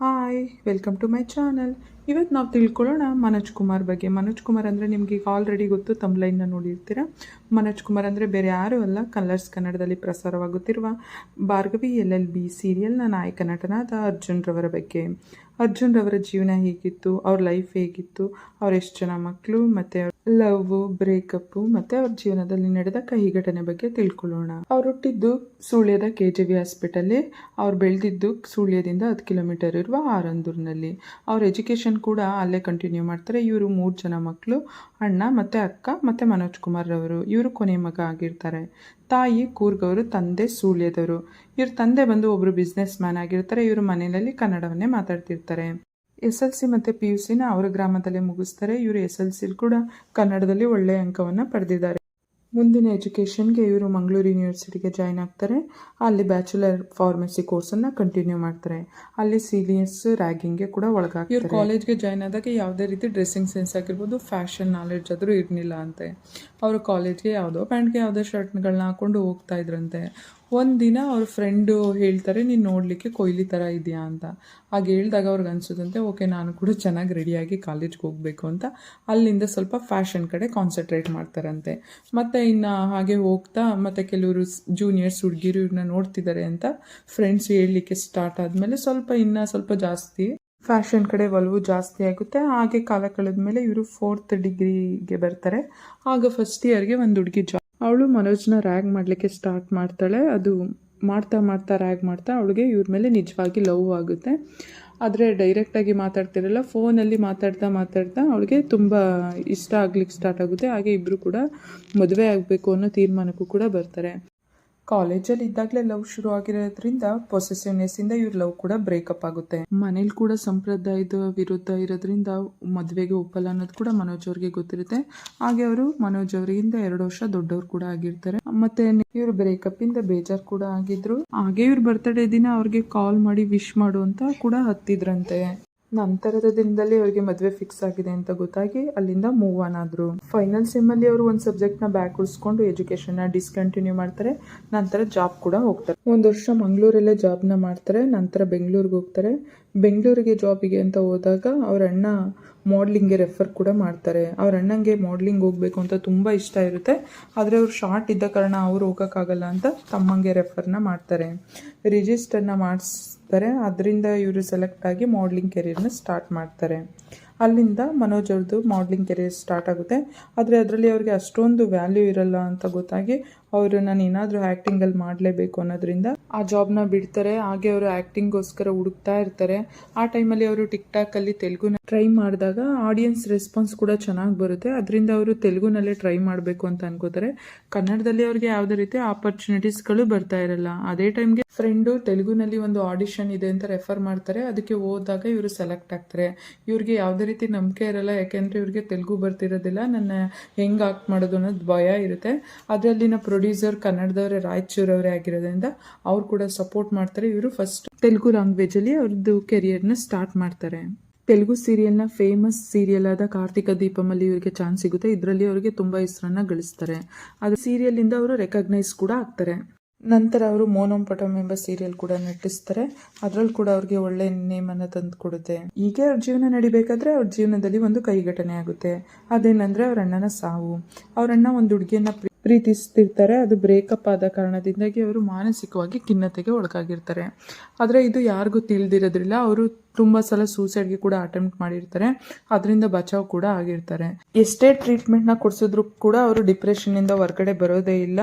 Hi. Hi welcome to my channel ಇವತ್ತು ನಾವು ತಿಳ್ಕೊಳ್ಳೋಣ ಮನೋಜ್ ಕುಮಾರ್ ಬಗ್ಗೆ. ಮನೋಜ್ ಕುಮಾರ್ ಅಂದರೆ ನಿಮಗೆ ಈಗ ಆಲ್ರೆಡಿ ಗೊತ್ತು ತಮ್ಲೈನ್ನ ನೋಡಿರ್ತೀರ? ಮನೋಜ್ ಕುಮಾರ್ ಅಂದರೆ ಬೇರೆ ಯಾರೂ ಅಲ್ಲ ಕಲರ್ಸ್ ಕನ್ನಡದಲ್ಲಿ ಪ್ರಸಾರವಾಗುತ್ತಿರುವ ಭಾರ್ಗವಿ ಎಲ್ ಎಲ್ ಬಿ ಸೀರಿಯಲ್ನ ನಾಯಕ ನಟನಾದ ಅರ್ಜುನ್ ರವರ ಬಗ್ಗೆ. ಅರ್ಜುನ್ ರವರ ಜೀವನ ಹೇಗಿತ್ತು, ಅವ್ರ ಲೈಫ್ ಹೇಗಿತ್ತು, ಅವ್ರ ಎಷ್ಟು ಜನ ಮಕ್ಕಳು ಮತ್ತು ಲವ್ ಬ್ರೇಕಪ್ಪು ಮತ್ತು ಅವ್ರ ಜೀವನದಲ್ಲಿ ನಡೆದ ಕಹಿ ಘಟನೆ ಬಗ್ಗೆ ತಿಳ್ಕೊಳ್ಳೋಣ. ಅವ್ರು ಹುಟ್ಟಿದ್ದು ಸುಳ್ಯದ ಕೆ ಜೆ ವಿ ಹಾಸ್ಪಿಟಲ್ಲಿ ಅವ್ರು ಬೆಳೆದಿದ್ದು ಸುಳ್ಯದಿಂದ ಹತ್ತು ಕಿಲೋಮೀಟರ್ ಇರುವ ಆರಂದೂರಿನಲ್ಲಿ. ಅವ್ರ ಎಜುಕೇಷನ್ ಕೂಡ ಅಲ್ಲೇ ಕಂಟಿನ್ಯೂ ಮಾಡ್ತಾರೆ. ಇವರು ಮೂರು ಜನ ಮಕ್ಕಳು ಅಣ್ಣ ಮತ್ತು ಅಕ್ಕ ಮತ್ತು ಮನೋಜ್ ಕುಮಾರ್ ರವರು. ಇವರು ಕೊನೆ ಮಗ ಆಗಿರ್ತಾರೆ. ತಾಯಿ ಕೂರ್ಗವರು, ತಂದೆ ಸೂಳ್ಯದವರು. ಇವ್ರ ತಂದೆ ಬಂದು ಒಬ್ಬರು ಬಿಸ್ನೆಸ್ ಮ್ಯಾನ್ ಆಗಿರ್ತಾರೆ. ಇವರು ಮನೆಯಲ್ಲಿ ಕನ್ನಡವನ್ನೇ ಮಾತಾಡ್ತಿರ್ತಾರೆ. ಎಸ್ ಎಲ್ ಸಿ ಮತ್ತು ಪಿ ಯು ಸಿನ ಅವರ ಗ್ರಾಮದಲ್ಲೇ ಮುಗಿಸ್ತಾರೆ. ಇವರು ಎಸ್ ಎಲ್ ಸಿಲಿ ಕೂಡ ಕನ್ನಡದಲ್ಲಿ ಒಳ್ಳೆಯ ಅಂಕವನ್ನು ಪಡೆದಿದ್ದಾರೆ. ಮುಂದಿನ ಎಜುಕೇಷನ್ಗೆ ಇವರು ಮಂಗಳೂರು ಯೂನಿವರ್ಸಿಟಿಗೆ ಜಾಯ್ನ್ ಆಗ್ತಾರೆ. ಅಲ್ಲಿ ಬ್ಯಾಚುಲರ್ ಫಾರ್ಮಸಿ ಕೋರ್ಸನ್ನು ಕಂಟಿನ್ಯೂ ಮಾಡ್ತಾರೆ. ಅಲ್ಲಿ ಸೀನಿಯರ್ಸ್ ರ್ಯಾಗಿಂಗ್ಗೆ ಕೂಡ ಒಳಗಾಗ್ತಾರೆ. ಇವ್ರು ಕಾಲೇಜ್ಗೆ ಜಾಯ್ನ್ ಆದಾಗ ಯಾವುದೇ ರೀತಿ ಡ್ರೆಸ್ಸಿಂಗ್ ಸೆನ್ಸ್ ಆಗಿರ್ಬೋದು, ಫ್ಯಾಷನ್ ನಾಲೆಡ್ಜ್ ಆದರೂ ಇರಲಿಲ್ಲ ಅಂತೆ. ಅವರು ಕಾಲೇಜ್ಗೆ ಯಾವುದೋ ಪ್ಯಾಂಟ್ಗೆ ಯಾವುದೋ ಶರ್ಟ್ಗಳನ್ನ ಹಾಕೊಂಡು ಹೋಗ್ತಾ ಇದ್ರಂತೆ. ಒಂದಿನ ಅವ್ರ ಫ್ರೆಂಡು ಹೇಳ್ತಾರೆ, ನೀನು ನೋಡಲಿಕ್ಕೆ ಕೊಯ್ಲಿ ಥರ ಇದೆಯಾ? ಅಂತ. ಹಾಗೆ ಹೇಳಿದಾಗ ಅವ್ರಿಗೆ ಅನಿಸುತ್ತಂತೆ, ಓಕೆ, ನಾನು ಕೂಡ ಚೆನ್ನಾಗಿ ರೆಡಿಯಾಗಿ ಕಾಲೇಜ್ಗೆ ಹೋಗಬೇಕು ಅಂತ. ಅಲ್ಲಿಂದ ಸ್ವಲ್ಪ ಫ್ಯಾಷನ್ ಕಡೆ ಕಾನ್ಸಂಟ್ರೇಟ್ ಮಾಡ್ತಾರಂತೆ. ಮತ್ತು ಇನ್ನು ಹಾಗೆ ಹೋಗ್ತಾ, ಮತ್ತು ಕೆಲವರು ಜೂನಿಯರ್ಸ್ ಹುಡುಗಿರು ಇವ್ರನ್ನ ನೋಡ್ತಿದ್ದಾರೆ ಅಂತ ಫ್ರೆಂಡ್ಸ್ ಹೇಳಲಿಕ್ಕೆ ಸ್ಟಾರ್ಟ್ ಆದಮೇಲೆ ಸ್ವಲ್ಪ ಇನ್ನೂ ಸ್ವಲ್ಪ ಜಾಸ್ತಿ ಫ್ಯಾಷನ್ ಕಡೆ ಒಲವು ಜಾಸ್ತಿ ಆಗುತ್ತೆ. ಹಾಗೆ ಕಾಲ ಕಳೆದ ಮೇಲೆ ಇವರು ಫೋರ್ತ್ ಡಿಗ್ರಿಗೆ ಬರ್ತಾರೆ. ಆಗ ಫಸ್ಟ್ ಇಯರ್ಗೆ ಒಂದು ಹುಡುಗಿ ಜಾ ಅವಳು ಮನೋಜ್ನ ರ್ಯಾಗ್ ಮಾಡಲಿಕ್ಕೆ ಸ್ಟಾರ್ಟ್ ಮಾಡ್ತಾಳೆ. ಅದು ಮಾಡ್ತಾ ಮಾಡ್ತಾ ರ್ಯಾಗ್ ಮಾಡ್ತಾ ಅವಳಿಗೆ ಇವ್ರ ಮೇಲೆ ನಿಜವಾಗಿ ಲವ್ ಆಗುತ್ತೆ. ಆದರೆ ಡೈರೆಕ್ಟಾಗಿ ಮಾತಾಡ್ತಿರಲ್ಲ ಫೋನಲ್ಲಿ ಮಾತಾಡ್ತಾ ಮಾತಾಡ್ತಾ ಅವಳಿಗೆ ತುಂಬ ಇಷ್ಟ ಆಗ್ಲಿಕ್ಕೆ ಸ್ಟಾರ್ಟ್ ಆಗುತ್ತೆ. ಹಾಗೆ ಇಬ್ಬರು ಕೂಡ ಮದುವೆ ಆಗಬೇಕು ಅನ್ನೋ ತೀರ್ಮಾನಕ್ಕೂ ಕೂಡ ಬರ್ತಾರೆ. ಕಾಲೇಜಲ್ಲಿ ಇದ್ದಾಗಲೇ ಲವ್ ಶುರು ಆಗಿರೋದ್ರಿಂದ ಪೊಸೆಸಿವ್ನೆಸ್ ಇಂದ ಇವ್ರ ಲವ್ ಕೂಡ ಬ್ರೇಕಪ್ ಆಗುತ್ತೆ. ಮನೇಲಿ ಕೂಡ ಸಂಪ್ರದಾಯದ ವಿರುದ್ಧ ಇರೋದ್ರಿಂದ ಮದುವೆಗೆ ಒಪ್ಪಲ್ಲ ಅನ್ನೋದು ಕೂಡ ಮನೋಜ್ ಅವ್ರಿಗೆ ಗೊತ್ತಿರುತ್ತೆ. ಹಾಗೆ ಅವರು ಮನೋಜ್ ಅವರಿಗಿಂತ ಎರಡು ವರ್ಷ ದೊಡ್ಡವ್ರು ಕೂಡ ಆಗಿರ್ತಾರೆ. ಮತ್ತೆ ಇವ್ರ ಬ್ರೇಕಪ್ ಇಂದ ಬೇಜಾರ್ ಕೂಡ ಆಗಿದ್ರು. ಹಾಗೆ ಇವ್ರ ಬರ್ತ್ಡೇ ದಿನ ಅವ್ರಿಗೆ ಕಾಲ್ ಮಾಡಿ ವಿಶ್ ಮಾಡು ಅಂತ ಕೂಡ ಹತ್ತಿದ್ರಂತೆ. ನಂತರದ ದಿನದಲ್ಲಿ ಅವರಿಗೆ ಮದುವೆ ಫಿಕ್ಸ್ ಆಗಿದೆ ಅಂತ ಗೊತ್ತಾಗಿ ಅಲ್ಲಿಂದ ಮೂವ್ ಆನ್ ಆದ್ರು. ಫೈನಲ್ ಸೆಮ್ಮಲ್ಲಿ ಅವರು ಒಂದು ಸಬ್ಜೆಕ್ಟ್ನ ಬ್ಯಾಕ್ ಉಳಿಸ್ಕೊಂಡು ಎಜುಕೇಷನ್ನ ಡಿಸ್ಕಂಟಿನ್ಯೂ ಮಾಡ್ತಾರೆ. ನಂತರ ಜಾಬ್ ಕೂಡ ಹೋಗ್ತಾರೆ. ಒಂದು ವರ್ಷ ಮಂಗಳೂರಲ್ಲೇ ಜಾಬ್ನ ಮಾಡ್ತಾರೆ. ನಂತರ ಬೆಂಗಳೂರಿಗೆ ಹೋಗ್ತಾರೆ. ಬೆಂಗಳೂರಿಗೆ ಜಾಬಿಗೆ ಅಂತ ಹೋದಾಗ ಅವ್ರ ಅಣ್ಣ ಮಾಡ್ಲಿಂಗ್ಗೆ ರೆಫರ್ ಕೂಡ ಮಾಡ್ತಾರೆ. ಅವ್ರ ಅಣ್ಣಂಗೆ ಮಾಡ್ಲಿಂಗ್ ಹೋಗಬೇಕು ಅಂತ ತುಂಬ ಇಷ್ಟ ಇರುತ್ತೆ. ಆದರೆ ಅವ್ರು ಶಾರ್ಟ್ ಇದ್ದ ಕಾರಣ ಅವ್ರು ಹೋಗೋಕ್ಕಾಗಲ್ಲ ಅಂತ ತಮ್ಮಂಗೆ ರೆಫರ್ನ ಮಾಡ್ತಾರೆ. ರಿಜಿಸ್ಟರ್ನ ಮಾಡಿಸ್ತಾರೆ. ಅದರಿಂದ ಇವರು ಸೆಲೆಕ್ಟ್ ಆಗಿ ಮಾಡ್ಲಿಂಗ್ ಕೆರಿಯರ್ನ ಸ್ಟಾರ್ಟ್ ಮಾಡ್ತಾರೆ. ಅಲ್ಲಿಂದ ಮನೋಜ್ ಅವ್ರದ್ದು ಮಾಡ್ಲಿಂಗ್ ಕೆರಿಯರ್ ಸ್ಟಾರ್ಟ್ ಆಗುತ್ತೆ. ಆದರೆ ಅದರಲ್ಲಿ ಅವ್ರಿಗೆ ಅಷ್ಟೊಂದು ವ್ಯಾಲ್ಯೂ ಇರಲ್ಲ ಅಂತ ಗೊತ್ತಾಗಿ ಅವರು ನಾನು ಏನಾದರೂ ಆ್ಯಕ್ಟಿಂಗಲ್ಲಿ ಮಾಡಲೇಬೇಕು ಅನ್ನೋದ್ರಿಂದ ಆ ಜಾಬ್ನ ಬಿಡ್ತಾರೆ. ಹಾಗೆ ಅವರು ಆ್ಯಕ್ಟಿಂಗ್ಗೋಸ್ಕರ ಹುಡುಕ್ತಾ ಇರ್ತಾರೆ. ಆ ಟೈಮಲ್ಲಿ ಅವರು ಟಿಕ್ ಟಾಕಲ್ಲಿ ತೆಲುಗುನ ಟ್ರೈ ಮಾಡಿದಾಗ ಆಡಿಯನ್ಸ್ ರೆಸ್ಪಾನ್ಸ್ ಕೂಡ ಚೆನ್ನಾಗಿ ಬರುತ್ತೆ. ಅದರಿಂದ ಅವರು ತೆಲುಗುನಲ್ಲೇ ಟ್ರೈ ಮಾಡಬೇಕು ಅಂತ ಅನ್ಕೋತಾರೆ. ಕನ್ನಡದಲ್ಲಿ ಅವ್ರಿಗೆ ಯಾವುದೇ ರೀತಿ ಆಪರ್ಚುನಿಟೀಸ್ಗಳು ಬರ್ತಾ ಇರಲ್ಲ. ಅದೇ ಟೈಮ್ಗೆ ಫ್ರೆಂಡು ತೆಲುಗುನಲ್ಲಿ ಒಂದು ಆಡಿಷನ್ ಇದೆ ಅಂತ ರೆಫರ್ ಮಾಡ್ತಾರೆ, ಅದಕ್ಕೆ ಹೋದಾಗ ಇವರು ಸೆಲೆಕ್ಟ್ ಆಗ್ತಾರೆ. ಇವ್ರಿಗೆ ಯಾವುದೇ ರೀತಿ ನಂಬಿಕೆ ಇರಲ್ಲ, ಯಾಕೆಂದರೆ ಇವ್ರಿಗೆ ತೆಲುಗು ಬರ್ತಿರೋದಿಲ್ಲ. ನನ್ನ ಹೆಂಗೆ ಆಕ್ಟ್ ಮಾಡೋದು ಅನ್ನೋದು ಭಯ ಇರುತ್ತೆ. ಅದರಲ್ಲಿನ ಪ್ರೊಡ್ಯೂಸರ್ ಕನ್ನಡದವರೇ, ರಾಯಚೂರವರೇ ಆಗಿರೋದ್ರಿಂದ ಅವ್ರು ಕೂಡ ಸಪೋರ್ಟ್ ಮಾಡ್ತಾರೆ. ಇವರು ಫಸ್ಟ್ ತೆಲುಗು ಲ್ಯಾಂಗ್ವೇಜಲ್ಲಿ ಅವ್ರದ್ದು ಕೆರಿಯರ್ನ ಸ್ಟಾರ್ಟ್ ಮಾಡ್ತಾರೆ. ತೆಲುಗು ಸೀರಿಯಲ್ನ ಫೇಮಸ್ ಸೀರಿಯಲ್ ಆದ ಕಾರ್ತಿಕ ದೀಪಮಲ್ಲಿ ಇವರಿಗೆ ಚಾನ್ಸ್ ಸಿಗುತ್ತೆ. ಇದರಲ್ಲಿ ಅವರಿಗೆ ತುಂಬ ಹೆಸರನ್ನ ಗಳಿಸ್ತಾರೆ. ಅದು ಸೀರಿಯಲಿಂದ ಅವರು ರೆಕಗ್ನೈಸ್ ಕೂಡ ಆಗ್ತಾರೆ. ನಂತರ ಅವರು ಮೋನಂ ಪಟಂ ಎಂಬ ಸೀರಿಯಲ್ ಕೂಡ ನಟಿಸ್ತಾರೆ. ಅದರಲ್ಲಿ ಕೂಡ ಅವ್ರಿಗೆ ಒಳ್ಳೆ ನೇಮನ್ನು ತಂದು ಕೊಡುತ್ತೆ. ಹೀಗೆ ಅವ್ರ ಜೀವನ ನಡಿಬೇಕಾದ್ರೆ ಅವ್ರ ಜೀವನದಲ್ಲಿ ಒಂದು ಕೈ ಘಟನೆ ಆಗುತ್ತೆ. ಅದೇನಂದ್ರೆ ಅವ್ರ ಅಣ್ಣನ ಸಾವು. ಅವ್ರ ಅಣ್ಣ ಒಂದು ಹುಡುಗಿಯನ್ನ ಪ್ರೀತಿಸ್ತಿರ್ತಾರೆ, ಅದು ಬ್ರೇಕಪ್ ಆದ ಕಾರಣದಿಂದಾಗಿ ಅವರು ಮಾನಸಿಕವಾಗಿ ಖಿನ್ನತೆಗೆ ಒಳಗಾಗಿರ್ತಾರೆ. ಆದರೆ ಇದು ಯಾರಿಗೂ ತಿಳಿದಿರೋದ್ರಿಲ್ಲ. ಅವರು ತುಂಬ ಸಲ ಸೂಸೈಡ್ಗೆ ಕೂಡ ಅಟೆಂಪ್ಟ್ ಮಾಡಿರ್ತಾರೆ. ಅದರಿಂದ ಬಚಾವ್ ಕೂಡ ಆಗಿರ್ತಾರೆ. ಎಷ್ಟೇ ಟ್ರೀಟ್ಮೆಂಟ್ನ ಕೊಡಿಸಿದ್ರು ಕೂಡ ಅವರು ಡಿಪ್ರೆಷನ್ನಿಂದ ಹೊರಗಡೆ ಬರೋದೇ ಇಲ್ಲ.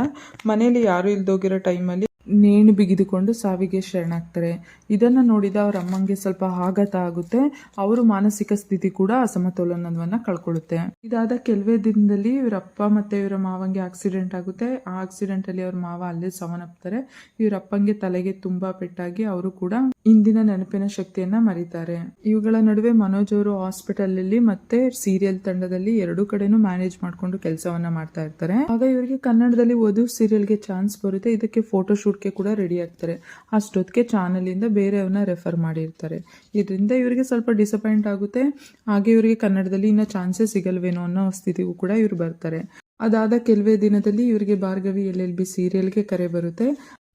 ಮನೇಲಿ ಯಾರು ಇಲ್ದೋಗಿರೋ ಟೈಮಲ್ಲಿ ನೇಣು ಬಿಗಿದುಕೊಂಡು ಸಾವಿಗೆ ಶರಣಾಗ್ತಾರೆ. ಇದನ್ನ ನೋಡಿದ ಅವ್ರ ಅಮ್ಮಂಗೆ ಸ್ವಲ್ಪ ಆಘಾತ ಆಗುತ್ತೆ. ಅವರು ಮಾನಸಿಕ ಸ್ಥಿತಿ ಕೂಡ ಅಸಮತೋಲನವನ್ನ ಕಳ್ಕೊಳ್ಳುತ್ತೆ. ಇದಾದ ಕೆಲವೇ ದಿನದಲ್ಲಿ ಇವರ ಅಪ್ಪ ಮತ್ತೆ ಇವರ ಮಾವಂಗೆ ಆಕ್ಸಿಡೆಂಟ್ ಆಗುತ್ತೆ. ಆ ಆಕ್ಸಿಡೆಂಟ್ ಅಲ್ಲಿ ಅವ್ರ ಮಾವ ಅಲ್ಲೇ ಸಾವನ್ನಪ್ತಾರೆ. ಇವರ ಅಪ್ಪಂಗೆ ತಲೆಗೆ ತುಂಬಾ ಪೆಟ್ಟಾಗಿ ಅವರು ಕೂಡ ಇಂದಿನ ನೆನಪಿನ ಶಕ್ತಿಯನ್ನ ಮರಿತಾರೆ. ಇವುಗಳ ನಡುವೆ ಮನೋಜ್ ಅವರು ಹಾಸ್ಪಿಟಲ್ ಅಲ್ಲಿ ಮತ್ತೆ ಸೀರಿಯಲ್ ತಂಡದಲ್ಲಿ ಎರಡು ಕಡೆನೂ ಮ್ಯಾನೇಜ್ ಮಾಡ್ಕೊಂಡು ಕೆಲಸವನ್ನ ಮಾಡ್ತಾ ಇರ್ತಾರೆ. ಆಗ ಇವರಿಗೆ ಕನ್ನಡದಲ್ಲಿ ವಧು ಸೀರಿಯಲ್ಗೆ ಚಾನ್ಸ್ ಬರುತ್ತೆ. ಇದಕ್ಕೆ ಫೋಟೋ ಶೂಟ್ಗೆ ಕೂಡ ರೆಡಿ ಆಗ್ತಾರೆ. ಅಷ್ಟೊತ್ತಿಗೆ ಚಾನಲ್ ಇಂದ ಬೇರೆಯವ್ರನ್ನ ರೆಫರ್ ಮಾಡಿರ್ತಾರೆ. ಇದರಿಂದ ಇವರಿಗೆ ಸ್ವಲ್ಪ ಡಿಸಪಾಯಿಂಟ್ ಆಗುತ್ತೆ. ಹಾಗೆ ಇವರಿಗೆ ಕನ್ನಡದಲ್ಲಿ ಇನ್ನ ಚಾನ್ಸಸ್ ಸಿಗಲ್ವೇನೋ ಅನ್ನೋ ಸ್ಥಿತಿಗೂ ಕೂಡ ಇವ್ರು ಬರ್ತಾರೆ. ಅದಾದ ಕೆಲವೇ ದಿನದಲ್ಲಿ ಇವರಿಗೆ ಭಾರ್ಗವಿ ಎಲ್ ಎಲ್ ಬಿ ಸೀರಿಯಲ್ಗೆ ಕರೆ ಬರುತ್ತೆ.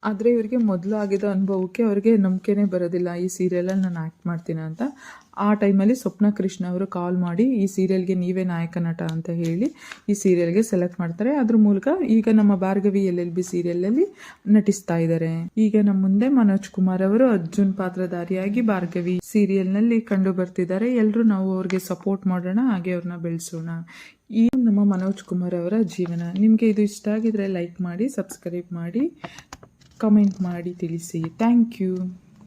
ಆದರೆ ಇವರಿಗೆ ಮೊದಲು ಆಗಿದ್ದ ಅನುಭವಕ್ಕೆ ಅವ್ರಿಗೆ ನಂಬಿಕೆನೇ ಬರೋದಿಲ್ಲ, ಈ ಸೀರಿಯಲಲ್ಲಿ ನಾನು ಆ್ಯಕ್ಟ್ ಮಾಡ್ತೀನಿ ಅಂತ. ಆ ಟೈಮಲ್ಲಿ ಸ್ವಪ್ನ ಕೃಷ್ಣ ಅವರು ಕಾಲ್ ಮಾಡಿ, ಈ ಸೀರಿಯಲ್ಗೆ ನೀವೇ ನಾಯಕ ನಟ ಅಂತ ಹೇಳಿ ಈ ಸೀರಿಯಲ್ಗೆ ಸೆಲೆಕ್ಟ್ ಮಾಡ್ತಾರೆ. ಅದ್ರ ಮೂಲಕ ಈಗ ನಮ್ಮ ಭಾರ್ಗವಿ ಎಲ್ ಎಲ್ ಬಿ ಸೀರಿಯಲಲ್ಲಿ ನಟಿಸ್ತಾ ಇದ್ದಾರೆ ಈಗ ನಮ್ಮ ಮುಂದೆ ಮನೋಜ್ ಕುಮಾರ್ ಅವರು ಅರ್ಜುನ್ ಪಾತ್ರಧಾರಿಯಾಗಿ ಭಾರ್ಗವಿ ಸೀರಿಯಲ್ನಲ್ಲಿ ಕಂಡು ಬರ್ತಿದ್ದಾರೆ. ಎಲ್ಲರೂ ನಾವು ಅವ್ರಿಗೆ ಸಪೋರ್ಟ್ ಮಾಡೋಣ, ಹಾಗೆ ಅವ್ರನ್ನ ಬೆಳೆಸೋಣ. ಈ ನಮ್ಮ ಮನೋಜ್ ಕುಮಾರ್ ಅವರ ಜೀವನ. ನಿಮಗೆ ಇದು ಇಷ್ಟ ಆಗಿದ್ರೆ ಲೈಕ್ ಮಾಡಿ, ಸಬ್ಸ್ಕ್ರೈಬ್ ಮಾಡಿ. ಕಮೆಂಟ್ ಮಾಡಿ ತಿಳಿಸಿ. Thank you.